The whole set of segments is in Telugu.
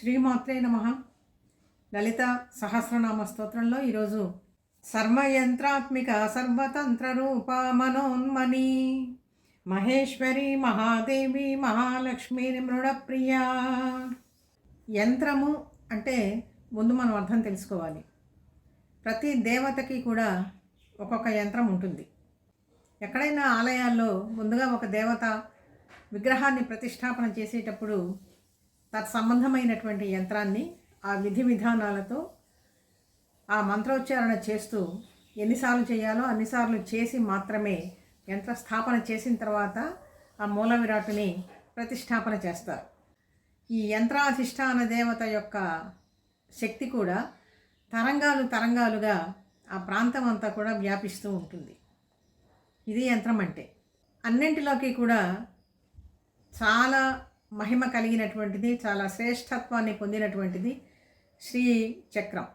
శ్రీమాత్రే నమ. లలిత సహస్రనామ స్తోత్రంలో ఈరోజు సర్వయంత్రాత్మిక సర్వతంత్ర రూప మనోన్మణి మహేశ్వరి మహాదేవి మహాలక్ష్మి మృడప్రియ యంత్రము అంటే ముందు మనం అర్థం తెలుసుకోవాలి. ప్రతి దేవతకి కూడా ఒక్కొక్క యంత్రం ఉంటుంది. ఎక్కడైనా ఆలయాల్లో ముందుగా ఒక దేవత విగ్రహాన్ని ప్రతిష్టాపన చేసేటప్పుడు తత్సంబంధమైనటువంటి యంత్రాన్ని ఆ విధి విధానాలతో ఆ మంత్రోచ్చారణ చేస్తూ ఎన్నిసార్లు చేయాలో అన్నిసార్లు చేసి మాత్రమే యంత్ర స్థాపన చేసిన తర్వాత ఆ మూల విరాటుని ప్రతిష్టాపన చేస్తారు. ఈ యంత్రాధిష్టాన దేవత యొక్క శక్తి కూడా తరంగాలు తరంగాలుగా ఆ ప్రాంతం అంతా కూడా వ్యాపిస్తూ ఉంటుంది. ఇది యంత్రం అంటే. అన్నింటిలోకి కూడా చాలా మహిమ కలిగినటువంటిది చాలా శ్రేష్టత్వాన్ని పొందినటువంటిది శ్రీ చక్రం.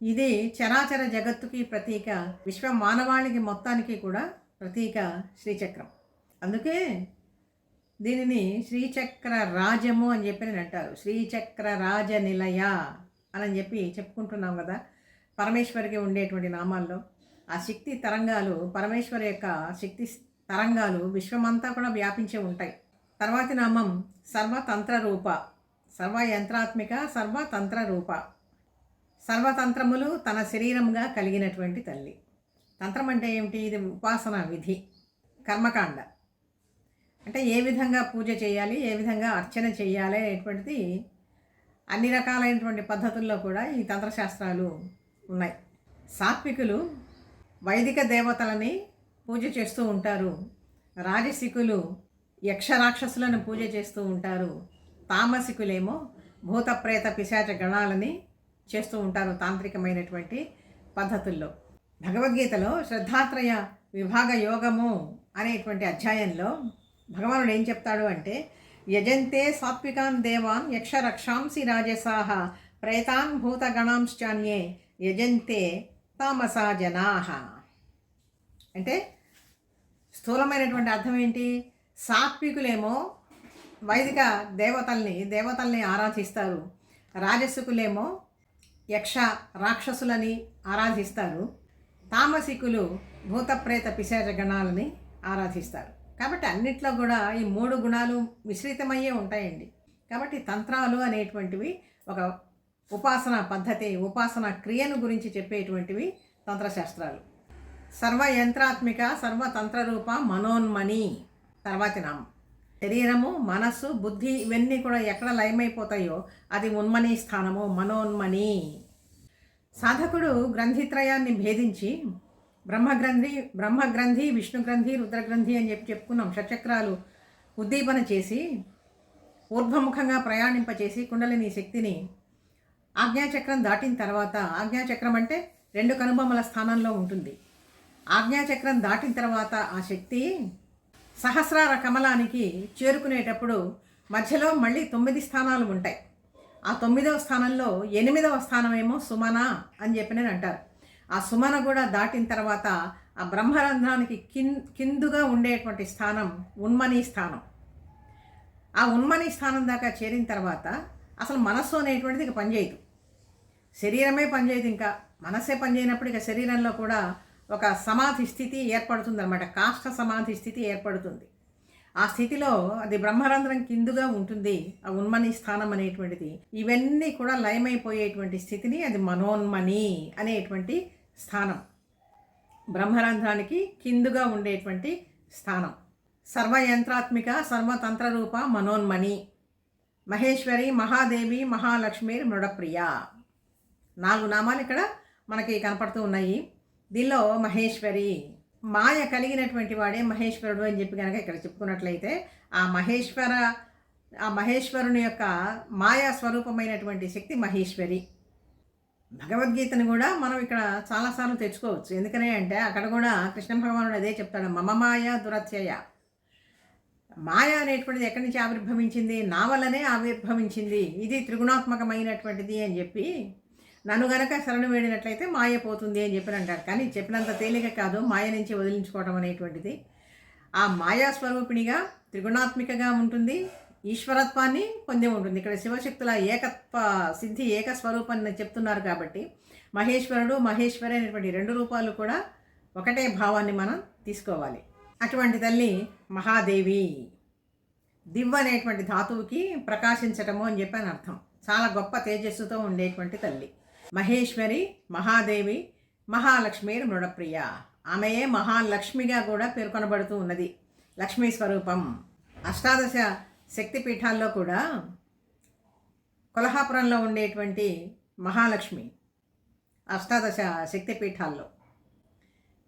ఇది చరాచర జగత్తుకి ప్రతీక విశ్వ మానవాళికి మొత్తానికి కూడా ప్రతీక శ్రీచక్రం అందుకే దీనిని శ్రీచక్ర రాజము అని చెప్పి నేను అంటారు. శ్రీచక్ర రాజ నిలయ అని చెప్పి చెప్పుకుంటున్నాం కదా పరమేశ్వరికి ఉండేటువంటి నామాల్లో. ఆ శక్తి తరంగాలు పరమేశ్వరి యొక్క శక్తి తరంగాలు విశ్వమంతా కూడా వ్యాపించి ఉంటాయి. తర్వాతి నామం సర్వతంత్ర రూప సర్వ యంత్రాత్మిక సర్వతంత్ర రూప సర్వతంత్రములు తన శరీరంగా కలిగినటువంటి తల్లి. తంత్రం అంటే ఏమిటి? ఇది ఉపాసన విధి కర్మకాండ. అంటే ఏ విధంగా పూజ చేయాలి ఏ విధంగా అర్చన చేయాలి అనేటువంటిది అన్ని రకాలైనటువంటి పద్ధతుల్లో కూడా ఈ తంత్రశాస్త్రాలు ఉన్నాయి. సాత్వికులు వైదిక దేవతలని పూజ చేస్తూ ఉంటారు. రాజసికులు యక్షరాక్షసులను పూజ చేస్తూ ఉంటారు. తామసికులేమో భూత ప్రేత పిశాచ గణాలని చేస్తూ ఉంటారు తాంత్రికమైనటువంటి పద్ధతుల్లో. భగవద్గీతలో శ్రద్ధాత్రయ విభాగ యోగము అనేటువంటి అధ్యాయంలో భగవానుడు ఏం చెప్తాడు అంటే యజంతే సాత్వికాన్ దేవాన్ యక్షరక్షాంసి రాజసాహ ప్రేతాన్ భూతగణాంశ్చాన్యే యజంతే తామసా జనా. అంటే స్థూలమైనటువంటి అర్థం ఏంటి? సాత్వికులేమో వైదిక దేవతల్ని దేవతల్ని ఆరాధిస్తారు. రాజసుకులేమో యక్ష రాక్షసులని ఆరాధిస్తారు. తామసికులు భూతప్రేత పిశాచ గణాలని ఆరాధిస్తారు. కాబట్టి అన్నిట్లో కూడా ఈ మూడు గుణాలు మిశ్రితమయ్యే ఉంటాయండి. కాబట్టి తంత్రాలు అనేటువంటివి ఒక ఉపాసన పద్ధతి ఉపాసన క్రియను గురించి చెప్పేటువంటివి తంత్రశాస్త్రాలు. సర్వ యంత్రాత్మిక సర్వతంత్ర రూప మనోన్మణి తర్వాతి నామం. శరీరము మనస్సు బుద్ధి ఇవన్నీ కూడా ఎక్కడ లయమైపోతాయో అది ఉన్మని స్థానము మనోన్మని. సాధకుడు గ్రంథిత్రయాన్ని భేదించి బ్రహ్మగ్రంథి బ్రహ్మగ్రంథి విష్ణుగ్రంథి రుద్రగ్రంథి అని చెప్పి చెప్పుకున్నాం. షచక్రాలు ఉద్దీపన చేసి ఊర్ధ్వముఖంగా ప్రయాణింపచేసి కుండలిని శక్తిని ఆజ్ఞాచక్రం దాటిన తర్వాత ఆజ్ఞాచక్రం అంటే రెండు కనుబొమ్మల స్థానంలో ఉంటుంది. ఆజ్ఞాచక్రం దాటిన తర్వాత ఆ శక్తి సహస్రార కమలానికి చేరుకునేటప్పుడు మధ్యలో మళ్ళీ తొమ్మిది స్థానాలు ఉంటాయి. ఆ తొమ్మిదవ స్థానంలో ఎనిమిదవ స్థానమేమో సుమన అని చెప్పి నేను అంటారు. ఆ సుమన కూడా దాటిన తర్వాత ఆ బ్రహ్మరంధ్రానికి కిన్ కిందుగా ఉండేటువంటి స్థానం ఉన్మని స్థానం. ఆ ఉన్మని స్థానం దాకా చేరిన తర్వాత అసలు మనస్సు అనేటువంటిది ఇక పనిచేయదు. శరీరమే పనిచేయదు ఇంకా. మనస్సే పనిచేయనప్పుడు ఇక శరీరంలో కూడా ఒక సమాధి స్థితి ఏర్పడుతుంది అనమాట కాష్ట సమాధి స్థితి ఏర్పడుతుంది. ఆ స్థితిలో అది బ్రహ్మరంధ్రం కిందుగా ఉంటుంది. ఆ ఉన్మని స్థానం అనేటువంటిది. ఇవన్నీ కూడా లయమైపోయేటువంటి స్థితిని అది మనోన్మని అనేటువంటి స్థానం. బ్రహ్మరంధ్రానికి కిందుగా ఉండేటువంటి స్థానం. సర్వయంత్రాత్మిక సర్వతంత్ర రూప మనోన్మణి మహేశ్వరి మహాదేవి మహాలక్ష్మి మృడప్రియ. నాలుగు నామాలు ఇక్కడ మనకి కనపడుతూ ఉన్నాయి. దీనిలో మహేశ్వరి మాయ కలిగినటువంటి వాడే మహేశ్వరుడు అని చెప్పి కనుక ఇక్కడ చెప్పుకున్నట్లయితే ఆ మహేశ్వర ఆ మహేశ్వరుని యొక్క మాయా స్వరూపమైనటువంటి శక్తి మహేశ్వరి. భగవద్గీతను కూడా మనం ఇక్కడ చాలాసార్లు తెచ్చుకోవచ్చు. ఎందుకనే అంటే అక్కడ కూడా కృష్ణ భగవానుడు అదే చెప్తాడు మమ మాయ దురత్యయ. మాయ అనేటువంటిది ఎక్కడి నుంచి ఆవిర్భవించింది? నా వల్లనే ఆవిర్భవించింది. ఇది త్రిగుణాత్మకమైనటువంటిది అని చెప్పి నన్ను గనక శరణు వేడినట్లయితే మాయ పోతుంది అని చెప్పి అంటారు కానీ చెప్పినంత తేలిక కాదు మాయ నుంచి వదిలించుకోవడం అనేటువంటిది. ఆ మాయా స్వరూపిణిగా త్రిగుణాత్మికగా ఉంటుంది ఈశ్వరత్వాన్ని పొంది ఉంటుంది. ఇక్కడ శివశక్తుల ఏకత్వ సిద్ధి ఏక స్వరూపాన్ని చెప్తున్నారు కాబట్టి మహేశ్వరుడు మహేశ్వరి అనేటువంటి రెండు రూపాలు కూడా ఒకటే భావాన్ని మనం తీసుకోవాలి. అటువంటి తల్లి మహాదేవి. దివ్ అనేటువంటి ధాతువుకి ప్రకాశించటము అని చెప్పని అర్థం. చాలా గొప్ప తేజస్సుతో ఉండేటువంటి తల్లి. మహేశ్వరి మహాదేవి మహాలక్ష్మి మృణప్రియ. ఆమెయే మహాలక్ష్మిగా కూడా పేర్కొనబడుతూ ఉన్నది. లక్ష్మీ స్వరూపం. అష్టాదశ శక్తి పీఠాల్లో కూడా కొల్హాపురంలో ఉండేటువంటి మహాలక్ష్మి అష్టాదశ శక్తి పీఠాల్లో.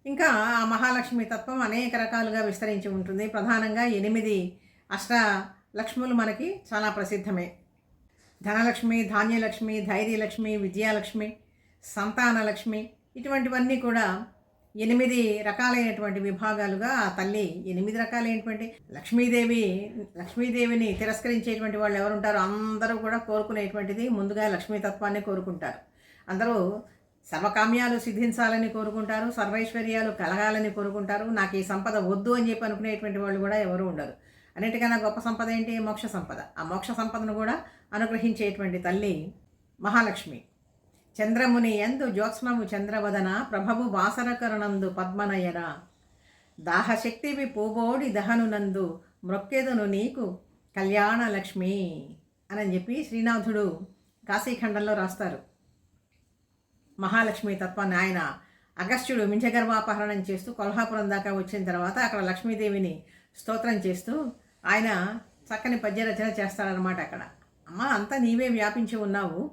ఇంకా ఆ మహాలక్ష్మి తత్వం అనేక రకాలుగా విస్తరించి ఉంటుంది. ప్రధానంగా ఎనిమిది అష్ట లక్ష్ములు మనకి చాలా ప్రసిద్ధమే. ధనలక్ష్మి ధాన్యలక్ష్మి ధైర్యలక్ష్మి విజయలక్ష్మి సంతానలక్ష్మి ఇటువంటివన్నీ కూడా ఎనిమిది రకాలైనటువంటి విభాగాలుగా ఆ తల్లి ఎనిమిది రకాలైనటువంటి లక్ష్మీదేవి లక్ష్మీదేవిని తిరస్కరించేటువంటి వాళ్ళు ఎవరుంటారో అందరూ కూడా కోరుకునేటువంటిది ముందుగా లక్ష్మీతత్వాన్ని కోరుకుంటారు. అందరూ సర్వకామ్యాలు సిద్ధించాలని కోరుకుంటారు సర్వైశ్వర్యాలు కలగాలని కోరుకుంటారు. నాకు ఈ సంపద వద్దు అని చెప్పి అనుకునేటువంటి వాళ్ళు కూడా ఎవరు ఉండరు. అన్నిటికన్నా గొప్ప సంపద ఏంటి? మోక్ష సంపద. ఆ మోక్ష సంపదను కూడా అనుగ్రహించేటువంటి తల్లి మహాలక్ష్మి. చంద్రముని ఎందు జ్యోత్స్నము చంద్రవదన ప్రభవు బాసరకరుణందు పద్మనయన. దాహశక్తివి పూబోడి దహనునందు మృక్కెదును నీకు కళ్యాణ లక్ష్మి అని చెప్పి శ్రీనాథుడు కాశీఖండంలో రాస్తారు. మహాలక్ష్మి తత్వాన్ని ఆయన అగస్త్యుడు మించగర్భాపహరణం చేస్తూ కొల్హాపురం దాకా వచ్చిన తర్వాత అక్కడ లక్ష్మీదేవిని స్తోత్రం చేస్తూ ఆయన చక్కని పద్యరచన చేస్తాడనమాట అక్కడ. అమ్మ అంతా నీవే వ్యాపించి ఉన్నావు.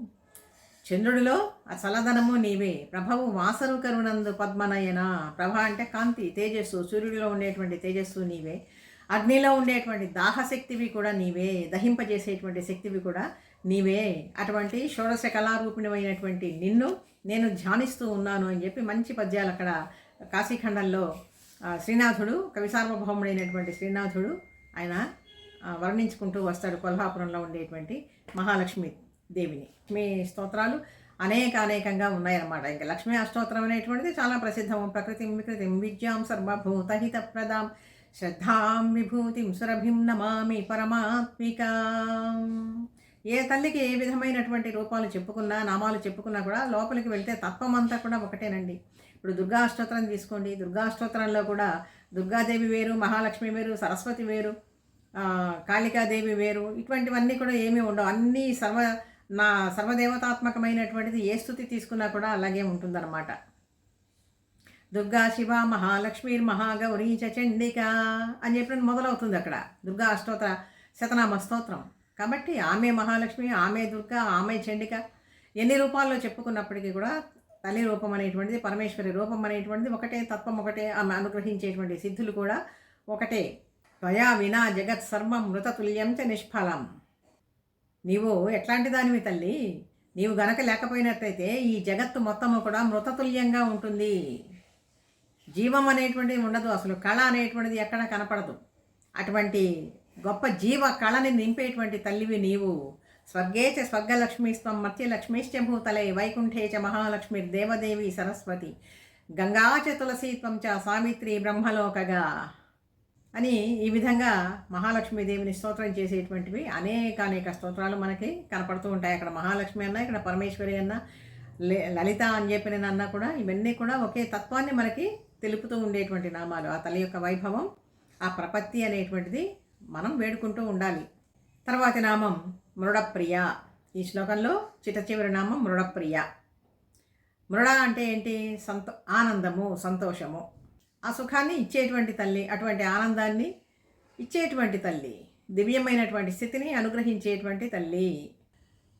చంద్రుడిలో ఆ చల్లదనము నీవే. ప్రభవు వాసరు కరుణందు పద్మనయన. ప్రభ అంటే కాంతి తేజస్సు. సూర్యుడిలో ఉండేటువంటి తేజస్సు నీవే. అగ్నిలో ఉండేటువంటి దాహశక్తివి కూడా నీవే. దహింపజేసేటువంటి శక్తివి కూడా నీవే. అటువంటి షోడశ కళారూపిణమైనటువంటి నిన్ను నేను ధ్యానిస్తూ ఉన్నాను అని చెప్పి మంచి పద్యాలు అక్కడ కాశీఖండంలో శ్రీనాథుడు కవి సార్వభౌముడైనటువంటి శ్రీనాథుడు ఆయన వర్ణించుకుంటూ వస్తాడు కొల్హాపురంలో ఉండేటువంటి మహాలక్ష్మి దేవిని. మీ స్తోత్రాలు అనేక అనేకంగా ఉన్నాయన్నమాట. ఇంకా లక్ష్మీ అష్టోత్తరం అనేటువంటిది చాలా ప్రసిద్ధం ప్రకృతి వికృతి విద్యాం సర్వభూతహిత ప్రదాం. శ్రద్ధాం విభూతిం సురభిం నమామి పరమాత్మిక. ఏ తల్లికి ఏ విధమైనటువంటి రూపాలు చెప్పుకున్నా నామాలు చెప్పుకున్నా కూడా లోపలికి వెళ్తే తత్వమంతా కూడా ఒకటేనండి. ఇప్పుడు దుర్గాష్టోత్రం తీసుకోండి. దుర్గాష్టోత్రంలో కూడా దుర్గాదేవి వేరు మహాలక్ష్మి వేరు సరస్వతి వేరు కాళికాదేవి వేరు ఇటువంటివన్నీ కూడా ఏమీ ఉండవు. అన్నీ సర్వ నా సర్వదేవతాత్మకమైనటువంటిది ఏ స్థుతి తీసుకున్నా కూడా అలాగే ఉంటుందన్నమాట. దుర్గా శివ మహాలక్ష్మి మహాగౌరీ చండిక అని చెప్పిన మొదలవుతుంది అక్కడ. దుర్గా అష్టోత్తర శతనామ స్తోత్రం. కాబట్టి ఆమె మహాలక్ష్మి ఆమె దుర్గా ఆమె చండిక ఎన్ని రూపాల్లో చెప్పుకున్నప్పటికీ కూడా తల్లి రూపం అనేటువంటిది పరమేశ్వరి రూపం అనేటువంటిది ఒకటే తత్వం ఒకటే ఆమె అనుగ్రహించేటువంటి సిద్ధులు కూడా ఒకటే. త్వయా వినా జగత్ సర్వం మృతతుల్యం చ నిష్ఫలం. నీవు ఎట్లాంటి దానివి తల్లి? నీవు గనక లేకపోయినట్లయితే ఈ జగత్తు మొత్తము కూడా మృతతుల్యంగా ఉంటుంది. జీవం అనేటువంటిది ఉండదు. అసలు కళ అనేటువంటిది ఎక్కడ కనపడదు. అటువంటి గొప్ప జీవ కళని నింపేటువంటి తల్లివి నీవు. స్వర్గే చ స్వర్గలక్ష్మీస్వం మత్స్యలక్ష్మీశ్చ భూతలే వైకుంఠే చ మహాలక్ష్మి దేవదేవి సరస్వతి. గంగా చ తులసీత్వం చ సావిత్రి బ్రహ్మలోకగా అని ఈ విధంగా మహాలక్ష్మీదేవిని స్తోత్రం చేసేటువంటివి అనేక అనేక స్తోత్రాలు మనకి కనపడుతూ ఉంటాయి. అక్కడ మహాలక్ష్మి అన్న ఇక్కడ పరమేశ్వరి అన్న లలిత అని చెప్పిన అన్న కూడా ఇవన్నీ కూడా ఒకే తత్వాన్ని మనకి తెలుపుతూ ఉండేటువంటి నామాలు. ఆ తల్లి యొక్క వైభవం ఆ ప్రపత్తి అనేటువంటిది మనం వేడుకుంటూ ఉండాలి. తర్వాతి నామం మృడప్రియ. ఈ శ్లోకంలో చిట్ట చివరి నామం మృడప్రియ. మృడ అంటే ఏంటి? సంతో ఆనందము సంతోషము. ఆ సుఖాన్ని ఇచ్చేటువంటి తల్లి అటువంటి ఆనందాన్ని ఇచ్చేటువంటి తల్లి దివ్యమైనటువంటి స్థితిని అనుగ్రహించేటువంటి తల్లి.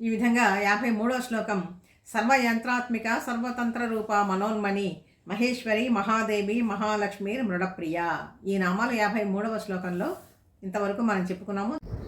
ఈ విధంగా యాభై మూడవ శ్లోకం సర్వయంత్రాత్మిక సర్వతంత్ర రూప మనోన్మణి మహేశ్వరి మహాదేవి మహాలక్ష్మి మృడప్రియ. ఈ నామాలు యాభై మూడవ శ్లోకంలో ఇంతవరకు మనం చెప్పుకున్నాము.